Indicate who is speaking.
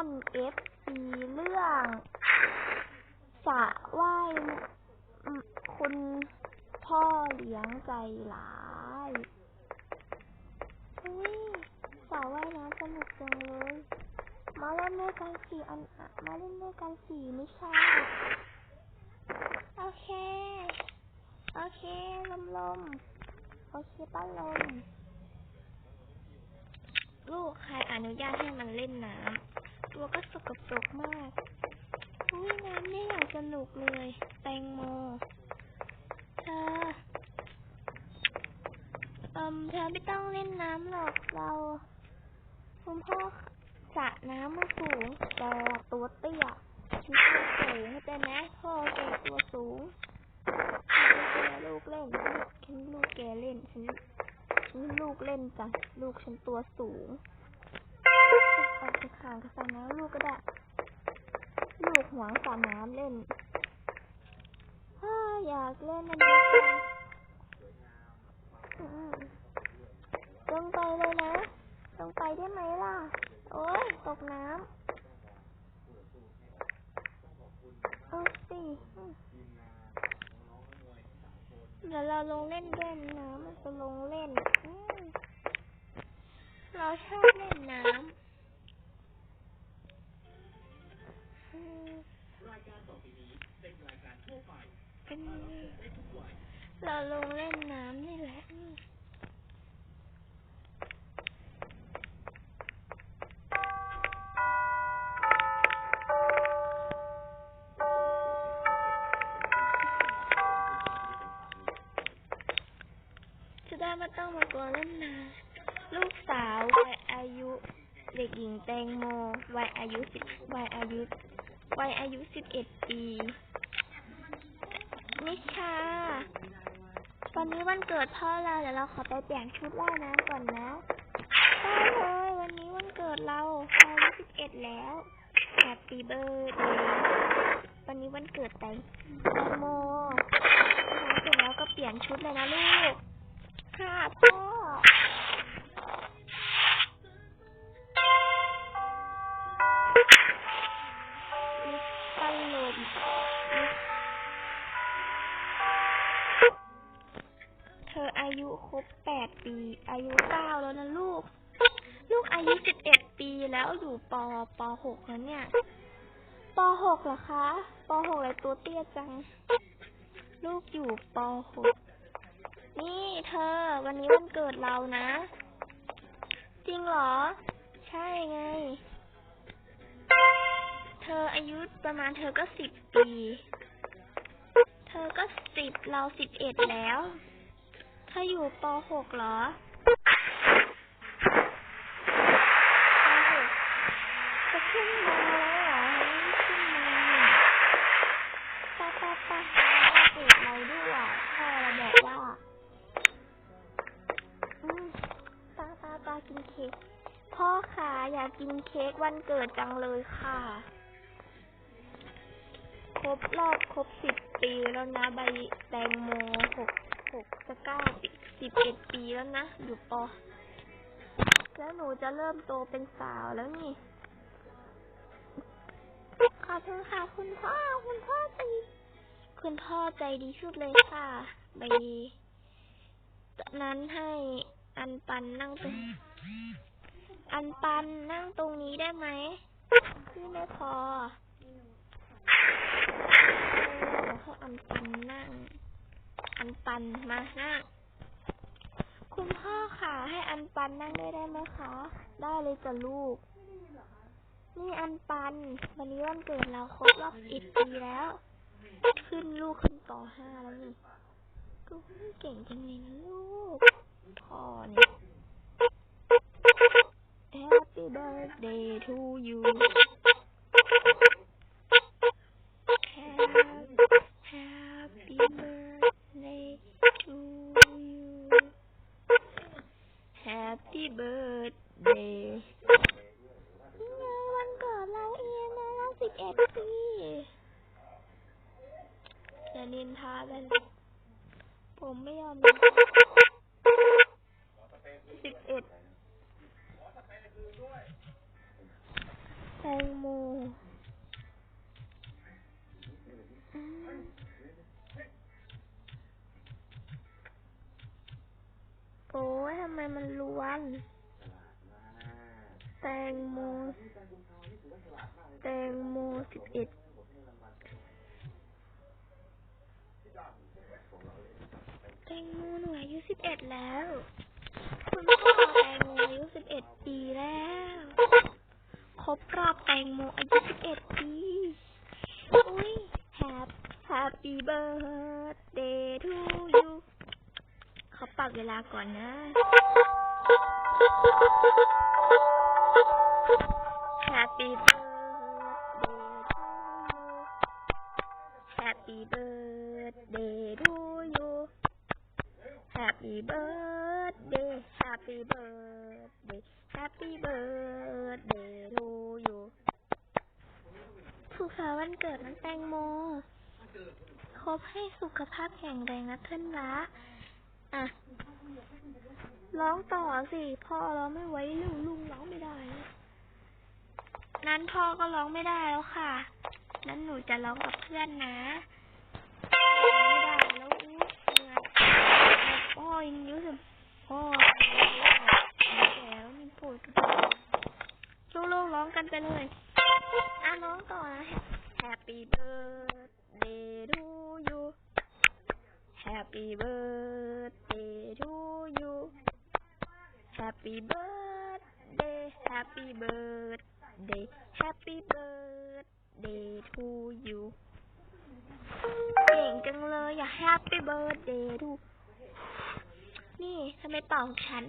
Speaker 1: อนเอฟซีเรื่องสะว่ายคุณพ่อเลี้ยงใจร้ายเฮ้ยสระว่ายน้ำสนุกจังเลย มาเล่นด้วยกันสี่อันอะมาเล่นด้วยกันสี่ไม่ใช่โอเค โอเคลมลมโอเคป้าลม ลูกใครอนุญาตให้มันเล่นน้ำ ตัวก็สกปรกมากอุ้ยน้ำเนี่ยอย่างสนุกเลย แตงโมเธอเอิมเธอไม่ต้องเล่นน้ำหรอกเราคุณพ่อสระน้ำมันสูงแต่ตัวเตี้ยฉันตัวสูงเข้าใจไหมพ่อแกตัวสูงฉันลูกเล่นฉันลูกแกเล่นฉันฉันลูกเล่นจ้ะลูกฉันตัวสูง ออกไปขางกับสระน้ำลูกก็ได้ ลูกหวงสระน้ำเล่นถ้าอยากเล่นอันนี้จังอืมลงไปเลยนะ ลงไปได้ไหมล่ะ โอ้ยตกน้ำเอาสิเดี๋ยวเราลงเล่นด้วยน้ำมันจะลงเล่น เราชอบเล่นน้ำ เป็นเราลงเล่นน้ำนี่แหละจะได้ไม่ต้องมากลัวเล่นน้ำลูกสาววัยอายุ เด็กหญิงแตงโมวัยอายุสิบวัยอายุ วัยอายุสิบเอ็ดปี นิชา วันนี้วันเกิดพ่อเราเดี๋ยวเราขอไปเปลี่ยนชุดว่ายน้ำก่อนนะได้เลยวันนี้วันเกิดเราอายุสิบเอ็ดแล้วแฮปปี้เบิร์ดวันนี้วันเกิดแตงโมเสร็จแล้วก็เปลี่ยนชุดเลยนะลูก ค่ะพ่อ อายุครบแปดปี อายุเก้าแล้วนะลูก ลูกอายุสิบเอ็ดปีแล้วอยู่ปปหกแล้วเนี่ยปหกเหรอคะปหกอะไรตัวเตี้ยจัง ลูกอยู่ปหกนี่เธอ วันนี้วันเกิดเรานะ จริงเหรอ ใช่ไง เธออายุประมาณเธอก็สิบปี เธอก็สิบเราสิบเอ็ดแล้ว เธออยู่ปหกเหรอปหกจะขึ้นมาแล้วเหรอไม่ขึ้นมาป้าป้าป้าเกิดเราด้วยพ่อเราบอกว่าป้าป้าป้ากินเค้กพ่อค่ะอยากกินเค้กวันเกิดจังเลยค่ะ ครบรอบครบสิบปีแล้วนะใบแตงโมหก หกจะเก้าสิบเอ็ดปีแล้วนะ อยู่ปอ แล้วหนูจะเริ่มโตเป็นสาวแล้วนี่ขอบคุณค่ะ คุณพ่อ คุณพ่อใจคุณพ่อใจดีสุดเลยค่ะใบจากนั้นให้อันปันนั่งตรงอันปันนั่งตรงนี้ได้ไหมพี่ไม่พอเออให้อันปันนั่ง ปันมานั่งคุณพ่อค่ะ ให้อันปันนั่งด้วยได้ไหมคะ ได้เลยจ้ะลูก นี่อันปัน วันนี้วันเกิดเราครบรอบอีกปีแล้ว ขึ้นลูกขึ้นปห้าแล้วนี่กูเก่งจังเลยนะลูกพ่อเนี่ย Happy birthday to you เราสิอ็ดปีจะนินทากันผมไม่ยอมสิบเอ็ดแตงโมอืมโอ้ยทำไมมันล้วน แตงโม แตงโมสิบเอ็ดแตงโมหนูอายุสิบเอ็ดแล้ว คุณพ่อแตงโมอายุสิบเอ็ดปีแล้ว ครบรอบแตงโมอายุสิบเอ็ดปี อุ้ย Happy Happy birthday to you เขาปรับเวลาก่อนนะ Happy birthday to you Happy birthday Happy birthday Happy birthday to you สุขสันต์วันเกิดน้องแตงโมครบให้สุขภาพแข็งแรงนะเพื่อนรักอะ ร้องต่อสิพ่อร้องไม่ไหวลุงลุงร้องไม่ได้ นั้นพ่อก็ร้องไม่ได้แล้วค่ะ นั้นหนูจะร้องกับเพื่อนนะ ล้วอู้เหนื่อยพ่อยังอายุสิบพ่อแก่แล้วมันปวดกระดูกลูกๆร้องกันไปเลยอะร้องต่อนะ Happy birthday to you Happy birthday to you Happy birthday Happy birthday Happy birthday to you เก่งจังเลยอย่า Happy birthday to นี่ทำไมเป่าของฉัน